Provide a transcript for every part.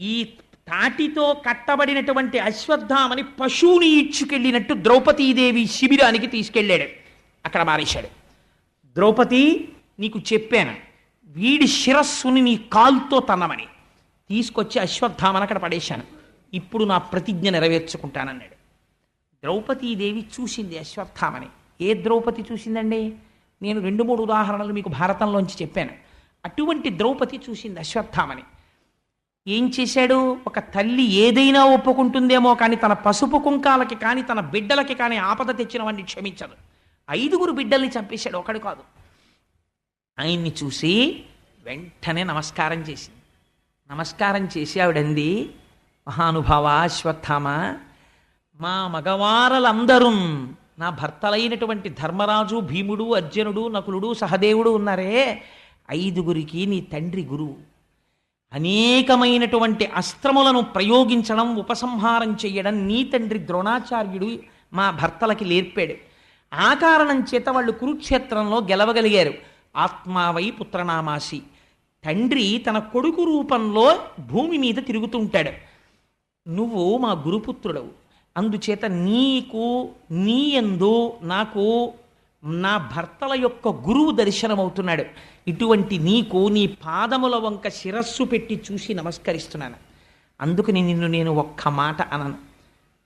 ఈ తాటితో కట్టబడినటువంటి అశ్వత్థామని పశువుని ఈడ్చుకెళ్ళినట్టు ద్రౌపదీదేవి శిబిరానికి తీసుకెళ్ళాడు. అక్కడ మారేశాడు. ద్రౌపది నీకు చెప్పాను. వీడి శిరస్సుని నీ కాల్తో తన్నమని. తీసుకొచ్చి అశ్వత్థామని అక్కడ పడేశాను. ఇప్పుడు నా ప్రతిజ్ఞ నెరవేర్చుకుంటానన్నాడు. ద్రౌపదీదేవి చూసింది అశ్వత్థామని. ఏ ద్రౌపది చూసిందండి? నేను రెండు మూడు ఉదాహరణలు మీకు భారతంలోంచి చెప్పాను. అటువంటి ద్రౌపది చూసింది అశ్వత్థామని. ఏం చేశాడు? ఒక తల్లి ఏదైనా ఒప్పుకుంటుందేమో కానీ తన పసుపు కుంకాలకి కానీ తన బిడ్డలకి కానీ ఆపద తెచ్చిన వాడిని క్షమించదు. ఐదుగురు బిడ్డల్ని చంపేశాడు ఒకడు కాదు. ఆయన్ని చూసి వెంటనే నమస్కారం చేసింది. నమస్కారం చేసి ఆవిడంది మహానుభావ అశ్వత్థామ మా మగవారలందరూ నా భర్తలైనటువంటి ధర్మరాజు భీముడు అర్జునుడు నకులుడు సహదేవుడు ఉన్నారే. ఐదుగురికి నీ తండ్రి గురువు. అనేకమైనటువంటి అస్త్రములను ప్రయోగించడం ఉపసంహారం చేయడం నీ తండ్రి ద్రోణాచార్యుడు మా భర్తలకి నేర్పాడు. ఆ కారణం చేత వాళ్ళు కురుక్షేత్రంలో గెలవగలిగారు. ఆత్మావై పుత్రనామాసి. తండ్రి తన కొడుకు రూపంలో భూమి మీద తిరుగుతుంటాడు. నువ్వు మా గురుపుత్రుడవు. అందుచేత నీకు నీ యందు నాకు నా భర్తల యొక్క గురువు దర్శనమవుతున్నాడు. ఇటువంటి నీకు నీ పాదముల వంక శిరస్సు పెట్టి చూసి నమస్కరిస్తున్నాను. అందుకని నిన్ను నేను ఒక్క మాట అనను.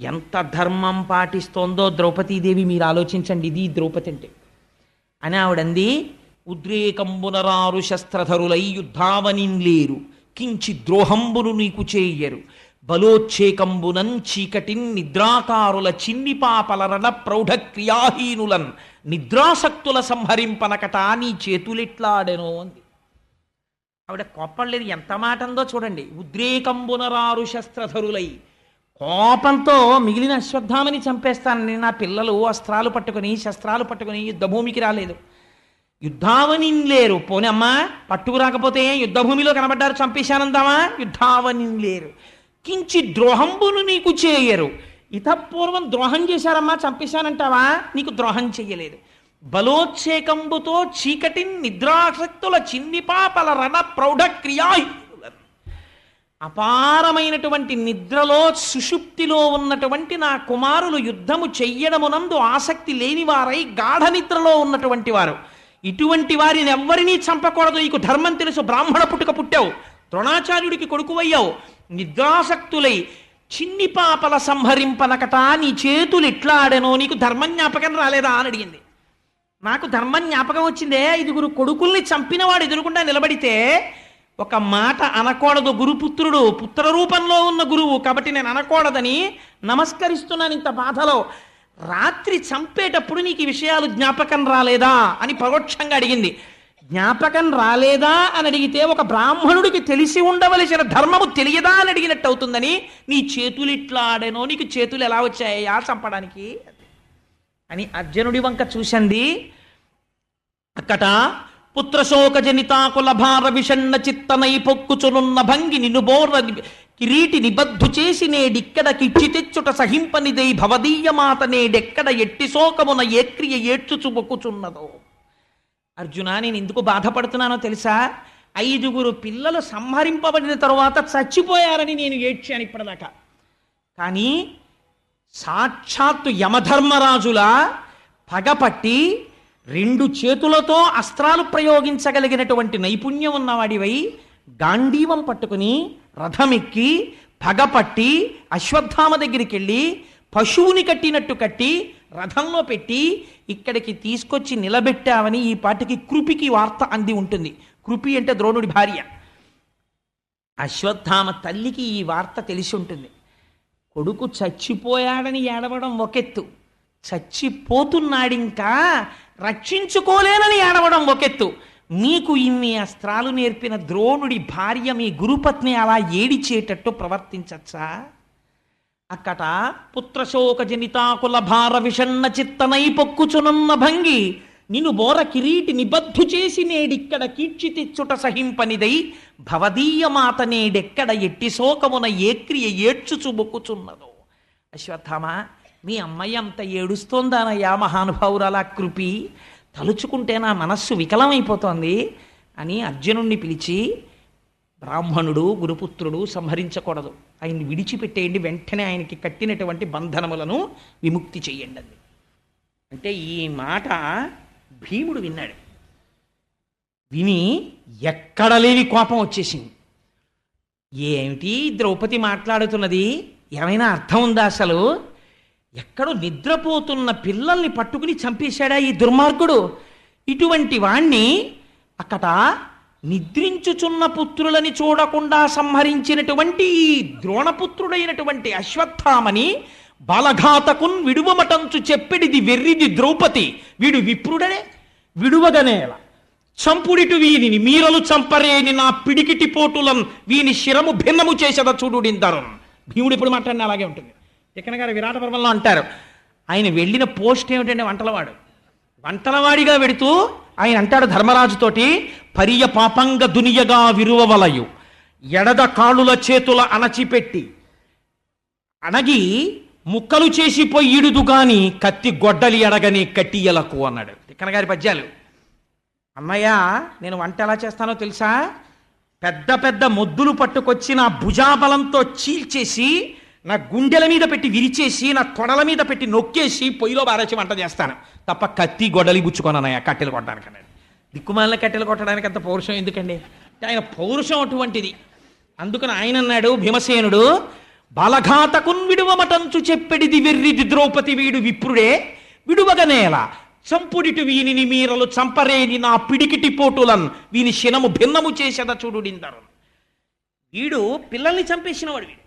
ఎంత ధర్మం పాటిస్తోందో ద్రౌపదీదేవి మీరు ఆలోచించండి ఇది ద్రౌపది అంటే. అని ఆవిడంది ఉద్రేకంబునరారు శస్త్రధరులై యుద్ధావనిన్లేరు కించి ద్రోహంబును నీకు చేయరు. బలోచ్చేకంబునన్ చీకటిన్ నిద్రాకారుల చిన్ని పాపలరణ ప్రౌఢ క్రియాహీనులన్ నిద్రాసక్తుల సంహరింపనకట నీ చేతులెట్లాడెనో అంది. ఆవిడ కోపడలేదు ఎంత మాట ఉందో చూడండి. ఉద్రేకంబునరారు శస్త్రధరులై కోపంతో మిగిలిన అశ్వత్థామని చంపేస్తానని నా పిల్లలు అస్త్రాలు పట్టుకుని శస్త్రాలు పట్టుకుని యుద్ధభూమికి రాలేదు. యుద్ధావని లేరు. పోనీ అమ్మా యుద్ధభూమిలో కనబడ్డారు చంపేశానందామా యుద్ధావని లేరు. కించి ద్రోహంబును నీకు చేయరు. ఇతపూర్వం ద్రోహం చేశారమ్మా చంపేశానంటావా? నీకు ద్రోహం చెయ్యలేదు. బలోచ్చేకంబుతో చీకటి నిద్రాసక్తుల చిన్ని పాపల రణ ప్రౌఢ క్రియా అపారమైనటువంటి నిద్రలో సుషుప్తిలో ఉన్నటువంటి నా కుమారులు యుద్ధము చెయ్యడమునందు ఆసక్తి లేనివారై గాఢ నిద్రలో ఉన్నటువంటి వారు. ఇటువంటి వారిని ఎవ్వరినీ చంపకూడదు. నీకు ధర్మం తెలుసు. బ్రాహ్మణ పుట్టుక పుట్టావు. ద్రోణాచార్యుడికి కొడుకువయ్యావు నిద్రాసక్తులై చిన్ని పాపల సంహరింపనకట నీ చేతులు ఎట్లా ఆడెనో నీకు ధర్మం జ్ఞాపకం రాలేదా అని అడిగింది. నాకు ధర్మం జ్ఞాపకం వచ్చిందే ఐదుగురు కొడుకుల్ని చంపినవాడు ఎదురుకుండా నిలబడితే ఒక మాట అనకూడదు గురుపుత్రుడు పుత్ర రూపంలో ఉన్న గురువు కాబట్టి నేను అనకూడదని నమస్కరిస్తున్నాను ఇంత బాధలో. రాత్రి చంపేటప్పుడు నీకు ఈ విషయాలు జ్ఞాపకం రాలేదా అని పరోక్షంగా అడిగింది. జ్ఞాపకం రాలేదా అని అడిగితే ఒక బ్రాహ్మణుడికి తెలిసి ఉండవలసిన ధర్మము తెలియదా అని అడిగినట్టు అవుతుందని నీ చేతులు ఇట్లా ఆడేనో? నీకు చేతులు ఎలా వచ్చాయా చంపడానికి? అని అర్జునుడి వంక చూసింది అక్కట పుత్రశోక జనితాకుల భార విషణ్ణ చిత్తనై పొక్కుచునున్న భంగి నిన్ను కిరీటి నిబద్ధు చేసి నేడిక్కడ కిచ్చి తెచ్చుట సహింపనిదై భవదీయ మాత నేడెక్కడ ఎట్టి శోకమున ఏ క్రియ ఏడ్చుచు అర్జున నేను ఎందుకు బాధపడుతున్నానో తెలుసా? ఐదుగురు పిల్లలు సంహరింపబడిన తరువాత చచ్చిపోయారని నేను ఏడ్చాను ఇప్పటిదాకా. కానీ సాక్షాత్తు యమధర్మరాజుల పగపట్టి రెండు చేతులతో అస్త్రాలు ప్రయోగించగలిగినటువంటి నైపుణ్యం ఉన్నవాడివై గాంధీవం పట్టుకుని రథమెక్కి పగపట్టి అశ్వత్థామ దగ్గరికి వెళ్ళి పశువుని కట్టినట్టు కట్టి రథంలో పెట్టి ఇక్కడికి తీసుకొచ్చి నిలబెట్టావని ఈ పాటికి కృపికి వార్త అంది ఉంటుంది. కృపి అంటే ద్రోణుడి భార్య. అశ్వత్థామ తల్లికి ఈ వార్త తెలిసి ఉంటుంది. కొడుకు చచ్చిపోయాడని ఏడవడం ఒకెత్తు. చచ్చిపోతున్నాడింకా రక్షించుకోలేనని ఏడవడం ఒకెత్తు. నీకు ఇన్ని అస్త్రాలు నేర్పిన ద్రోణుడి భార్య మీ గురుపత్ని అలా ఏడిచేటట్టు ప్రవర్తించచ్చా? అక్కట పుత్రశోక జనితాకుల భార విషన్న చిత్తనై పొక్కుచునున్న భంగి నిన్ను బోర కిరీటి నిబద్ధు చేసి నేడిక్కడ కీర్చి తెచ్చుట సహింపనిదై భవదీయ మాత నేడెక్కడ ఎట్టి శోకమున ఏ క్రియ ఏడ్చుచు మొక్కుచున్నదో. అశ్వత్థామ మీ అమ్మాయి అంత ఏడుస్తోందానయ్యా మహానుభావురాల కృపి. తలుచుకుంటే నా మనస్సు వికలమైపోతోంది అని అర్జునుణ్ణి పిలిచి బ్రాహ్మణుడు గురుపుత్రుడు సంహరించకూడదు. ఆయన్ని విడిచిపెట్టేయండి వెంటనే ఆయనకి కట్టినటువంటి బంధనములను విముక్తి చేయండి అంది. అంటే ఈ మాట భీముడు విన్నాడు. విని ఎక్కడ లేని కోపం వచ్చేసింది. ఏమిటి ద్రౌపది మాట్లాడుతున్నది? ఏమైనా అర్థం ఉందా అసలు? ఎక్కడో నిద్రపోతున్న పిల్లల్ని పట్టుకుని చంపేశాడా ఈ దుర్మార్గుడు? ఇటువంటి వాణ్ణి అక్కడ నిద్రించుచున్న పుత్రులని చూడకుండా సంహరించినటువంటి ఈ ద్రోణపుత్రుడైనటువంటి అశ్వత్థామని బాలఘాతకున్ విడువమటంచు చెప్పిడిది వెర్రిది ద్రౌపది. వీడు విప్రుడనే విడువగనేల చంపుడిటు వీనిని మీరలు చంపరేని నా పిడికిటి పోటులం వీని శిరము భిన్నము చేసేద చూడుడిందరు భీముడు ఇప్పుడు మాట్లాడిన అలాగే ఉంటుంది. ఇక్కడ గారు విరాట పర్వంలో అంటారు ఆయన వెళ్ళిన పోస్ట్ ఏమిటంటే వంటలవాడు. వంటలవాడిగా వెడుతూ ఆయన అంటాడు ధర్మరాజుతోటి పరియ పాపంగ దునియగా విరువవలయు. ఎడద కాళ్ళుల చేతుల అణచిపెట్టి. అణగి ముక్కలు చేసి పొయ్యిడుదు గాని కత్తి గొడ్డలి అడగని కట్టియలకు అన్నాడు. తిక్కన గారి పద్యాలు. అన్నయ్య నేను వంట ఎలా చేస్తానో తెలుసా? పెద్ద పెద్ద మొద్దులు పట్టుకొచ్చి నా భుజాబలంతో చీల్చేసి నా గుండెల మీద పెట్టి విరిచేసి నా తొడల మీద పెట్టి నొక్కేసి పొయ్యిలో బారేసి వంట చేస్తాను. తప్ప కత్తి గొడలి గుచ్చుకోనన్నయ్య కట్టెలు కొట్టడానికి అన్నాడు దిక్కుమాలిన కట్టెలు కొట్టడానికి అంత పౌరుషం ఎందుకండి? ఆయన పౌరుషం అటువంటిది. అందుకని ఆయన అన్నాడు భీమసేనుడు బలఘాతకున్ విడువమటంచు చెప్పెడిది వెర్రిది ద్రౌపది వీడు విప్రుడే. విడువగనేల చంపుడిటు వీనిని మీరలు చంపరేని నా పిడికిటి పోటులన్. వీని శినము భిన్నము చేసేద చూడుడిందరు వీడు పిల్లల్ని చంపేసినవాడు వీడు.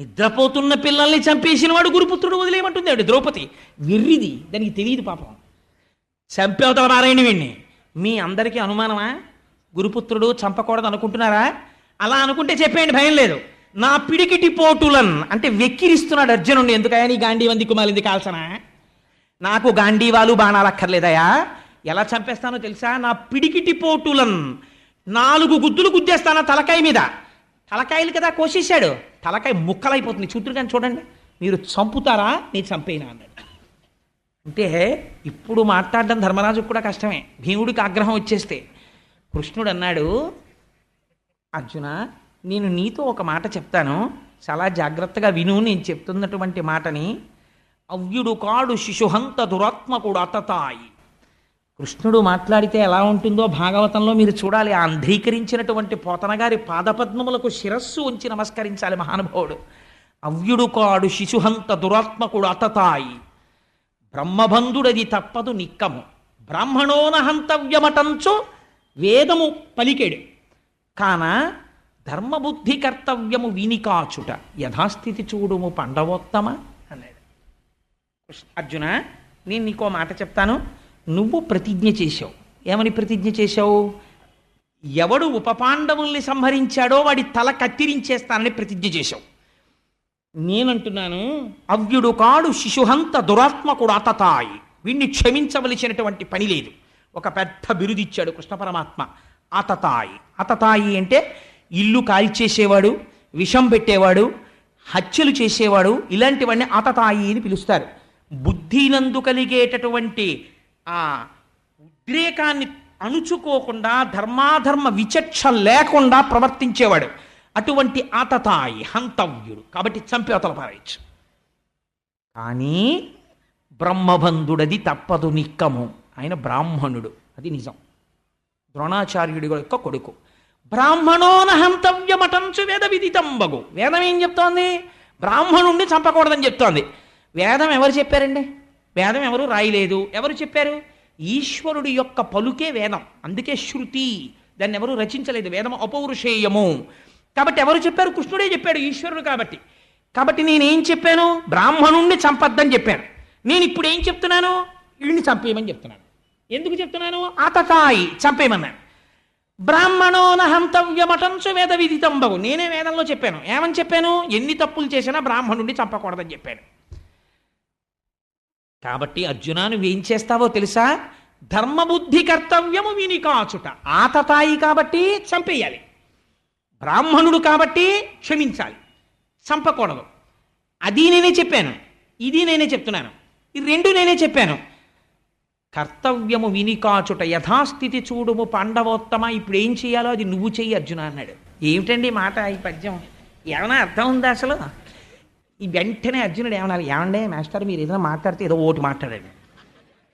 నిద్రపోతున్న పిల్లల్ని చంపేసిన వాడు గురుపుత్రుడు వదిలేయమంటుంది ఆవిడ ద్రౌపది. వెర్రిది. దానికి తెలియదు పాపం. చంపేవతల నారాయణ వీణ్ణి. మీ అందరికీ అనుమానమా? గురుపుత్రుడు చంపకూడదు అనుకుంటున్నారా? అలా అనుకుంటే చెప్పేయండి భయం లేదు. నా పిడికిటి పోటులన్ అంటే వెక్కిరిస్తున్నాడు అర్జునుడు ఎందుకయా నీ గాంధీ వంది కుమాలింది కాల్సనా నాకు గాంధీవాలు బాణాలు అక్కర్లేదయా ఎలా చంపేస్తానో తెలుసా? నా పిడికిటి పోటులన్ నాలుగు గుద్దులు గుద్దేస్తానా తలకాయ మీద. తలకాయలు కదా కోసేశాడు. తలకాయ ముక్కలైపోతుంది. చూతురు కానీ చూడండి. మీరు చంపుతారా? నేను చంపేనా అన్నాడు. అంటే ఇప్పుడు మాట్లాడడం ధర్మరాజుకు కూడా కష్టమే. భీముడికి ఆగ్రహం వచ్చేస్తే. కృష్ణుడు అన్నాడు అర్జున నేను నీతో ఒక మాట చెప్తాను. చాలా జాగ్రత్తగా విను. నేను చెప్తున్నటువంటి మాటని. అవ్యుడు కాడు శిశుహంత దురాత్మకుడు అతతాయి కృష్ణుడు మాట్లాడితే ఎలా ఉంటుందో భాగవతంలో మీరు చూడాలి. ఆ అంధీకరించినటువంటి పోతనగారి పాదపద్మములకు శిరస్సు ఉంచి నమస్కరించాలి మహానుభావుడు. అవ్యుడు కాడు శిశుహంత దురాత్మకుడు అతతాయి. బ్రహ్మబంధుడది తప్పదు నిక్కము. బ్రాహ్మణోన హంతవ్యమటంచో వేదము పలికెడు. కాన ధర్మబుద్ధి కర్తవ్యము వినికాచుట. యథాస్థితి చూడుము పండవోత్తమ అన్నాడు అర్జున నేను నీకో మాట చెప్తాను. నువ్వు ప్రతిజ్ఞ చేశావు. ఏమని ప్రతిజ్ఞ చేశావు? ఎవడు ఉపపాండవుల్ని సంహరించాడో వాడి తల కత్తిరించేస్తానని ప్రతిజ్ఞ చేశావు. నేనంటున్నాను అవ్యుడు కాడు శిశుహంత దురాత్మకుడు అతతాయి. వీణ్ణి క్షమించవలసినటువంటి పని లేదు. ఒక పెద్ద బిరుదిచ్చాడు కృష్ణ పరమాత్మ అతతాయి. అతతాయి అంటే ఇల్లు కాల్చేసేవాడు విషం పెట్టేవాడు హత్యలు చేసేవాడు ఇలాంటివన్నీ అతతాయి అని పిలుస్తారు. బుద్ధినందు కలిగేటటువంటి ఆ ఉద్రేకాన్ని అణుచుకోకుండా ధర్మాధర్మ విచక్ష లేకుండా ప్రవర్తించేవాడు. అటువంటి ఆతతాయి హంతవ్యుడు. కాబట్టి చంపి అవతల పారేయచ్చు. కానీ బ్రహ్మబంధుడది తప్పదు నిక్కము. ఆయన బ్రాహ్మణుడు. అది నిజం. ద్రోణాచార్యుడి యొక్క కొడుకు. బ్రాహ్మణోన హంతవ్యమటంచు వేద విదితంబగు వేదం ఏం చెప్తోంది? బ్రాహ్మణుణ్ణి చంపకూడదని చెప్తోంది. వేదం ఎవరు చెప్పారండి? వేదం ఎవరు రాయలేదు. ఎవరు చెప్పారు? ఈశ్వరుడి యొక్క పలుకే వేదం. అందుకే శృతి. దాన్ని ఎవరు రచించలేదు. వేదం అపౌరుషేయము. కాబట్టి ఎవరు చెప్పారు? కృష్ణుడే చెప్పాడు ఈశ్వరుడు కాబట్టి. కాబట్టి నేనేం చెప్పాను? బ్రాహ్మణుణ్ణి చంపద్దని చెప్పాను. నేను ఇప్పుడు ఏం చెప్తున్నాను? వీడిని చంపేయమని చెప్తున్నాను. ఎందుకు చెప్తున్నాను? ఆతతాయి. చంపేయమన్నాను. బ్రాహ్మణోనహంతవ్యమటంచు వేద విదితంబగు నేనే వేదంలో చెప్పాను. ఏమని చెప్పాను? ఎన్ని తప్పులు చేసినా బ్రాహ్మణుడిని చంపకూడదని చెప్పాను. కాబట్టి అర్జున నువ్వేం చేస్తావో తెలుసా? ధర్మబుద్ధి కర్తవ్యము విని కాచుట. ఆతతాయి కాబట్టి చంపేయాలి. బ్రాహ్మణుడు కాబట్టి క్షమించాలి. చంపకూడదు. అది నేనే చెప్పాను. ఇది నేనే చెప్తున్నాను. ఈ రెండు నేనే చెప్పాను. కర్తవ్యము వినికాచుట యథాస్థితి చూడుము పాండవోత్తమ. ఇప్పుడు ఏం చేయాలో అది నువ్వు చెయ్యి అర్జున అన్నాడు. ఏమిటండి మాట ఈ పద్యం? ఏమైనా అర్థం ఉందా అసలు? ఈ వెంటనే అర్జునుడు ఏమనాలి? ఏమండే మాస్టర్ మీరు ఏదైనా మాట్లాడితే ఏదో ఓటు మాట్లాడండి.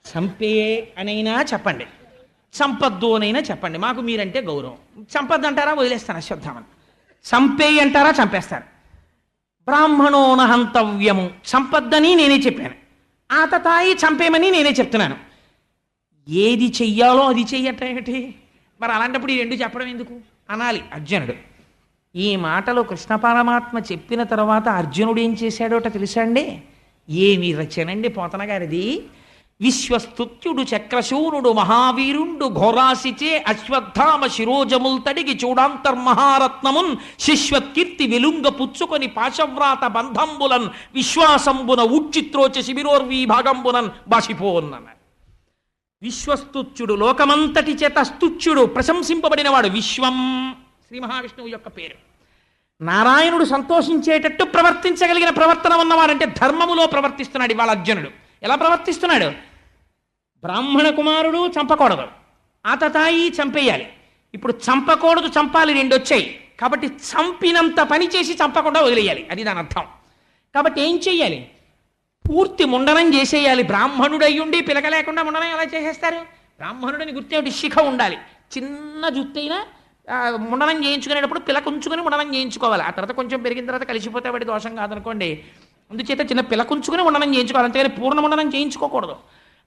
చంపే అనైనా చెప్పండి. చంపద్దు అనైనా చెప్పండి. మాకు మీరంటే గౌరవం. చంపద్దు అంటారా వదిలేస్తాను అశ్వత్థామని. చంపే అంటారా? చంపేస్తాను. బ్రాహ్మణోన హంతవ్యము చంపద్దని నేనే చెప్పాను. ఆతతాయి చంపేమని నేనే చెప్తున్నాను. ఏది చెయ్యాలో అది చెయ్యటేమిటి మరి అలాంటప్పుడు ఈ రెండు చెప్పడం ఎందుకు? అనాలి అర్జునుడు. ఈ మాటలు కృష్ణ పరమాత్మ చెప్పిన తర్వాత అర్జునుడు ఏం చేశాడోట తెలుసా అండి ఏమి రచనండి పోతన గారిది విశ్వస్తుత్యుడు చక్రశూరుడు మహావీరుండు ఘోరాసిచే అశ్వత్థామ శిరోజముల్ తడిగి చూడాంతర్మహారత్నమున్ శిశ్వత్కీర్తి విలుంగ పుచ్చుకొని పాశవ్రాత బంధంబులన్ విశ్వాసంబున ఉచ్చిత్రోచ శిబిరోర్వీ భాగంబునన్ బాసిపోన్నన్నారు విశ్వస్తుత్యుడు లోకమంతటి చేత స్తుత్యుడు ప్రశంసింపబడినవాడు విశ్వం. శ్రీ మహావిష్ణువు యొక్క పేరు. నారాయణుడు సంతోషించేటట్టు ప్రవర్తించగలిగిన ప్రవర్తన ఉన్నవాడంటే ధర్మములో ప్రవర్తిస్తున్నాడు ఇవాళ అర్జునుడు. ఎలా ప్రవర్తిస్తున్నాడు? బ్రాహ్మణ కుమారుడు చంపకూడదు. ఆతతాయి చంపేయాలి. ఇప్పుడు చంపకూడదు చంపాలి రెండు వచ్చాయి. కాబట్టి చంపినంత పని చేసి చంపకుండా వదిలేయాలి. అది దాని అర్థం. కాబట్టి ఏం చెయ్యాలి? పూర్తి ముండనం చేసేయాలి. బ్రాహ్మణుడయ్యుండి పిలక లేకుండా ముండనం ఎలా చేసేస్తారు? బ్రాహ్మణుడిని గుర్తేమిటి శిఖ ఉండాలి. చిన్న జుత్తైనా ముండనం చేయించుకునేటప్పుడు పిలక కుంచుకుని ముండనం చేయించుకోవాలి. ఆ తర్వాత కొంచెం పెరిగిన తర్వాత కలిసిపోతే వాడి దోషం కాదనుకోండి. అందుచేత చిన్న పిలక ఉంచుకుని ముండనం చేయించుకోవాలి. అంతేగాని పూర్ణ ముండనం చేయించుకోకూడదు.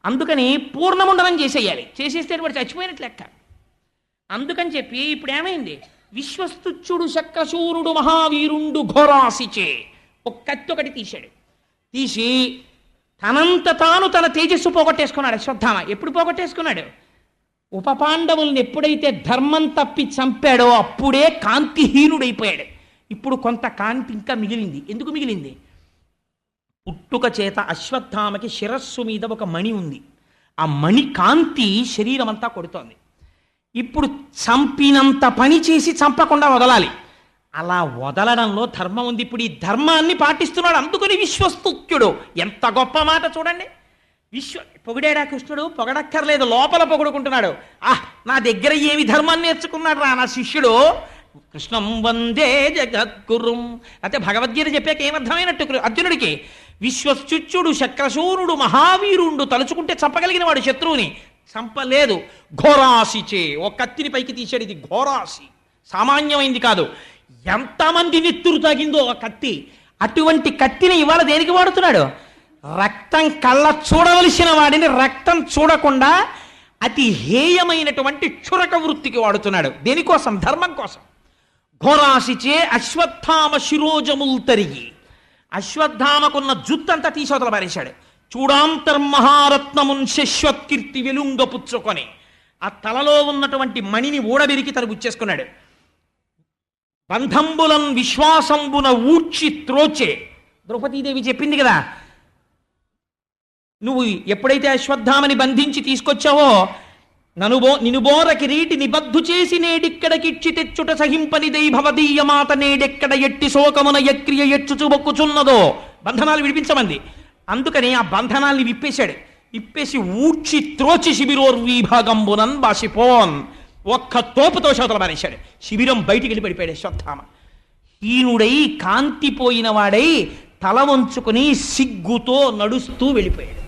అందుకని పూర్ణ ముండనం చేసేయాలి. చేసేస్తే వాడు చచ్చిపోయినట్లు లెక్క. అందుకని చెప్పి ఇప్పుడు ఏమైంది? విశ్వస్తుచ్చుడు శక్రశూరుడు మహావీరుండు ఘోరాసిచే ఒక కత్తి ఒకటి తీశాడు. తీసి తనంత తాను తన తేజస్సు పోగొట్టేసుకున్నాడు అశ్వత్థామ. ఎప్పుడు పోగొట్టేసుకున్నాడు? ఉపపాండవుల్ని ఎప్పుడైతే ధర్మం తప్పి చంపాడో అప్పుడే కాంతిహీనుడైపోయాడు. ఇప్పుడు కొంత కాంతి ఇంకా మిగిలింది. ఎందుకు మిగిలింది? పుట్టుక చేత అశ్వత్థామకి శిరస్సు మీద ఒక మణి ఉంది. ఆ మణి కాంతి శరీరం అంతా కొడుతోంది. ఇప్పుడు చంపినంత పని చేసి చంపకుండా వదలాలి. అలా వదలడంలో ధర్మం ఉంది. ఇప్పుడు ఈ ధర్మాన్ని పాటిస్తున్నాడు. అందుకని విశ్వస్తుత్యుడు ఎంత గొప్ప మాట చూడండి. విశ్వ పొగిడేడా కృష్ణుడు? పొగడక్కర్లేదు లోపల పొగుడుకుంటున్నాడు. ఆహ్ నా దగ్గర ఏమి ధర్మాన్ని నేర్చుకున్నాడు రా నా శిష్యుడు? కృష్ణం వందే జగద్గురుం. అయితే భగవద్గీత చెప్పాక ఏమర్థమైనట్టు అర్జునుడికి? విశ్వశుచ్యుడు శక్రశూరుడు మహావీరుండు తలుచుకుంటే చంపగలిగిన వాడు శత్రువుని. చంపలేదు. ఘోరాసిచే ఓ కత్తిని పైకి తీశాడు. ఇది ఘోరాసి సామాన్యమైంది కాదు. ఎంతమంది నెత్తురు తాగిందో ఆ కత్తి. అటువంటి కత్తిని ఇవాళ దేనికి వాడుతున్నాడు? రక్తం కళ్ళ చూడవలసిన వాడిని రక్తం చూడకుండా అతి హేయమైనటువంటి క్షురక వృత్తికి వాడుతున్నాడు. దేనికోసం? ధర్మం కోసం. ఘోరాసిచే అశ్వత్థామ శిరోజముల్ తరిగి. అశ్వత్థామకున్న జుత్తంతా తీసోతల పారేశాడు. చూడాంతర్మహారత్నమున్ శశ్వత్కీర్తి వెలుంగ పుచ్చుకొని ఆ తలలో ఉన్నటువంటి మణిని ఊడబెరికి తను గుచ్చేసుకున్నాడు బంధంబులం విశ్వాసంబున ఊడ్చి త్రోచే. ద్రౌపదీదేవి చెప్పింది కదా నువ్వు ఎప్పుడైతే అశ్వత్థామని బంధించి తీసుకొచ్చావో ననుబో నినుబోర కిరీటి నిబద్ధు చేసి నేడిక్కడకిచ్చి తెచ్చుట సహింపని దైభవదీయ మాత నేడెక్కడ ఎట్టి శోకమున యక్రియ ఎచ్చుచు బొక్కుచున్నదో బంధనాలు విడిపించమంది. అందుకని ఆ బంధనాల్ని విప్పేశాడు. విప్పేసి ఊడ్చి త్రోచి శిబిరోర్వీభాగంబునన్ బాసిపోన్. ఒక్క తోపుతో శోతల మానేశాడు. శిబిరం బయటికి వెళ్ళి పడిపోయాడు అశ్వత్థామ. హీనుడై కాంతిపోయిన వాడై తల వంచుకుని సిగ్గుతో నడుస్తూ వెళ్ళిపోయాడు.